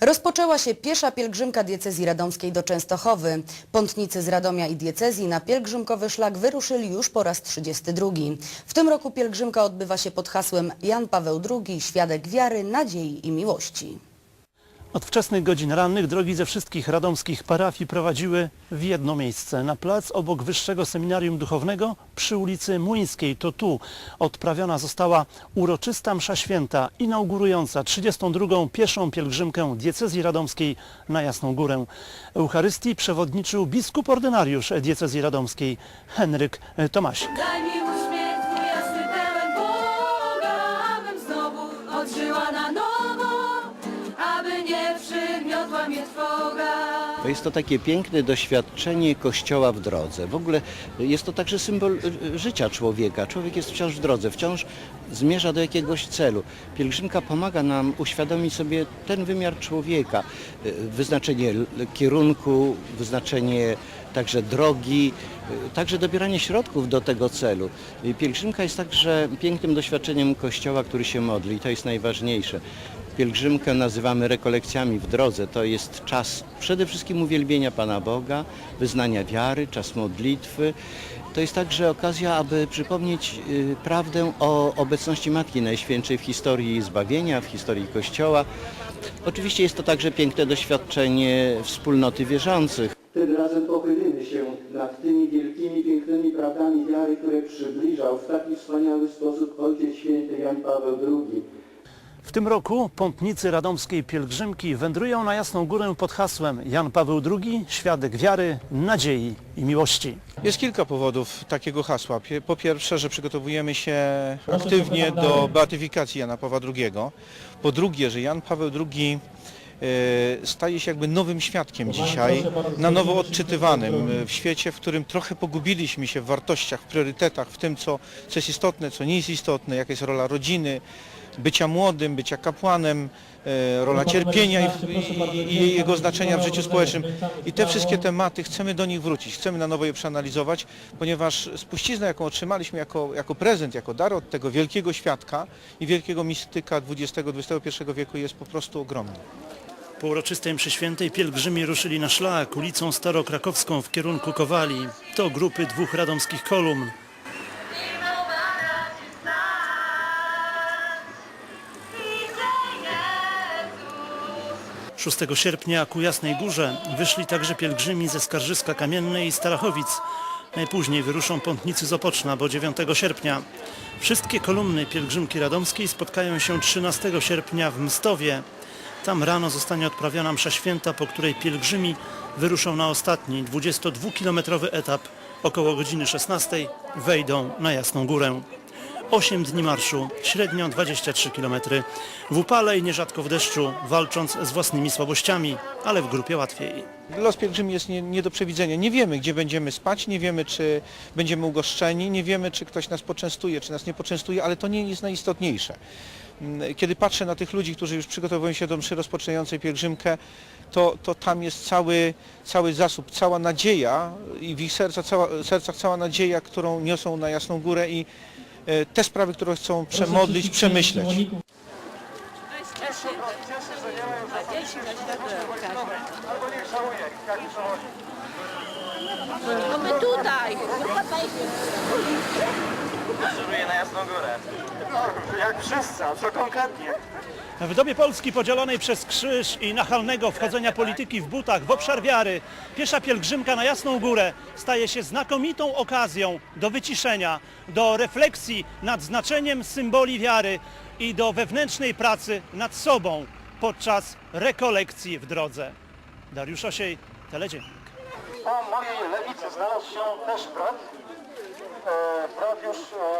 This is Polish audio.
Rozpoczęła się piesza pielgrzymka diecezji radomskiej do Częstochowy. Pątnicy z Radomia i diecezji na pielgrzymkowy szlak wyruszyli już po raz 32. W tym roku pielgrzymka odbywa się pod hasłem Jan Paweł II, świadek wiary, nadziei i miłości. Od wczesnych godzin rannych drogi ze wszystkich radomskich parafii prowadziły w jedno miejsce. Na plac obok Wyższego Seminarium Duchownego przy ulicy Młyńskiej. To tu odprawiona została uroczysta msza święta inaugurująca 32. pieszą pielgrzymkę diecezji radomskiej na Jasną Górę. Eucharystii przewodniczył biskup ordynariusz diecezji radomskiej Henryk Tomasik. Jest to takie piękne doświadczenie Kościoła w drodze. W ogóle jest to także symbol y, życia człowieka. Człowiek jest wciąż w drodze, wciąż zmierza do jakiegoś celu. Pielgrzymka pomaga nam uświadomić sobie ten wymiar człowieka, y, wyznaczenie kierunku, wyznaczenie także drogi, y, także dobieranie środków do tego celu. Y, Pielgrzymka jest także pięknym doświadczeniem Kościoła, który się modli to jest najważniejsze. Pielgrzymkę nazywamy rekolekcjami w drodze. To jest czas przede wszystkim uwielbienia Pana Boga, wyznania wiary, czas modlitwy. To jest także okazja, aby przypomnieć y, prawdę o obecności Matki Najświętszej w historii zbawienia, w historii Kościoła. Oczywiście jest to także piękne doświadczenie wspólnoty wierzących. Tym razem pochylimy się nad tymi wielkimi, pięknymi prawdami wiary, które przybliżał w taki wspaniały sposób Ojciec Święty Jan Paweł II. W tym roku pątnicy radomskiej pielgrzymki wędrują na Jasną Górę pod hasłem Jan Paweł II, świadek wiary, nadziei i miłości. Jest kilka powodów takiego hasła. Po pierwsze, że przygotowujemy się aktywnie do beatyfikacji Jana Pawła II. Po drugie, że Jan Paweł II e, staje się jakby nowym świadkiem dzisiaj, na nowo odczytywanym e, w świecie, w którym trochę pogubiliśmy się w wartościach, w priorytetach, w tym, co, co jest istotne, co nie jest istotne, jaka jest rola rodziny, bycia młodym, bycia kapłanem, e, rola cierpienia i, i, i jego znaczenia w życiu społecznym. I te wszystkie tematy chcemy do nich wrócić, chcemy na nowo je przeanalizować, ponieważ spuścizna, jaką otrzymaliśmy jako, jako prezent, jako dar od tego wielkiego świadka i wielkiego mistyka XX-XXI wieku jest po prostu ogromna. Po uroczystej mszy świętej pielgrzymi ruszyli na szlak ulicą Starokrakowską w kierunku Kowali. To grupy dwóch radomskich kolumn. 6 sierpnia ku Jasnej Górze wyszli także pielgrzymi ze Skarżyska Kamiennej i Starachowic. Najpóźniej wyruszą pątnicy z Opoczna, bo 9 sierpnia. Wszystkie kolumny pielgrzymki radomskiej spotkają się 13 sierpnia w Mstowie. Tam rano zostanie odprawiona msza święta, po której pielgrzymi wyruszą na ostatni 22-kilometrowy etap. Około godziny 16 wejdą na Jasną Górę. 8 dni marszu, średnio 23 km. W upale i nierzadko w deszczu, walcząc z własnymi słabościami, ale w grupie łatwiej. Los pielgrzymi jest nie, nie do przewidzenia. Nie wiemy, gdzie będziemy spać, nie wiemy, czy będziemy ugoszczeni, nie wiemy, czy ktoś nas poczęstuje, czy nas nie poczęstuje, ale to nie jest najistotniejsze. Mm, Kiedy patrzę na tych ludzi, którzy już przygotowują się do mszy rozpoczynającej pielgrzymkę, to, to tam jest cały, cały zasób, cała nadzieja i w ich serca, cała, sercach cała nadzieja, którą niosą na Jasną Górę i te sprawy, które chcą przemodlić, przemyśleć. No my tutaj. W dobie Polski podzielonej przez krzyż i nachalnego wchodzenia polityki w butach w obszar wiary, piesza pielgrzymka na Jasną Górę staje się znakomitą okazją do wyciszenia, do refleksji nad znaczeniem symboli wiary i do wewnętrznej pracy nad sobą podczas rekolekcji w drodze. Dariusz Osiej, Teledziennik. Po mojej lewicy znalazł się też brat, e, brat już e,